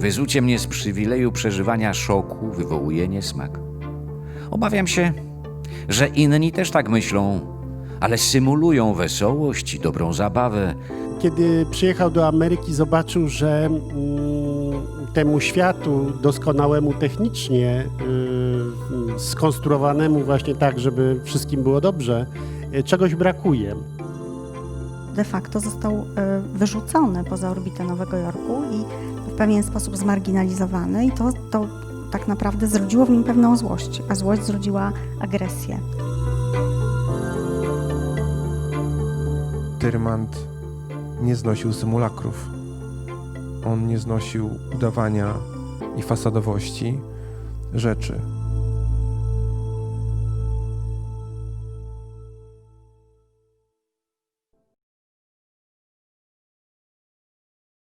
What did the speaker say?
Wyzucie mnie z przywileju przeżywania szoku wywołuje niesmak. Obawiam się, że inni też tak myślą, ale symulują wesołość i dobrą zabawę. Kiedy przyjechał do Ameryki, zobaczył, że mm, temu światu doskonałemu technicznie, y, skonstruowanemu właśnie tak, żeby wszystkim było dobrze, y, czegoś brakuje. De facto został e, wyrzucony poza orbitę Nowego Jorku i w pewien sposób zmarginalizowany i to, to tak naprawdę zrodziło w nim pewną złość, a złość zrodziła agresję. Tyrmand nie znosił symulakrów. On nie znosił udawania i fasadowości rzeczy.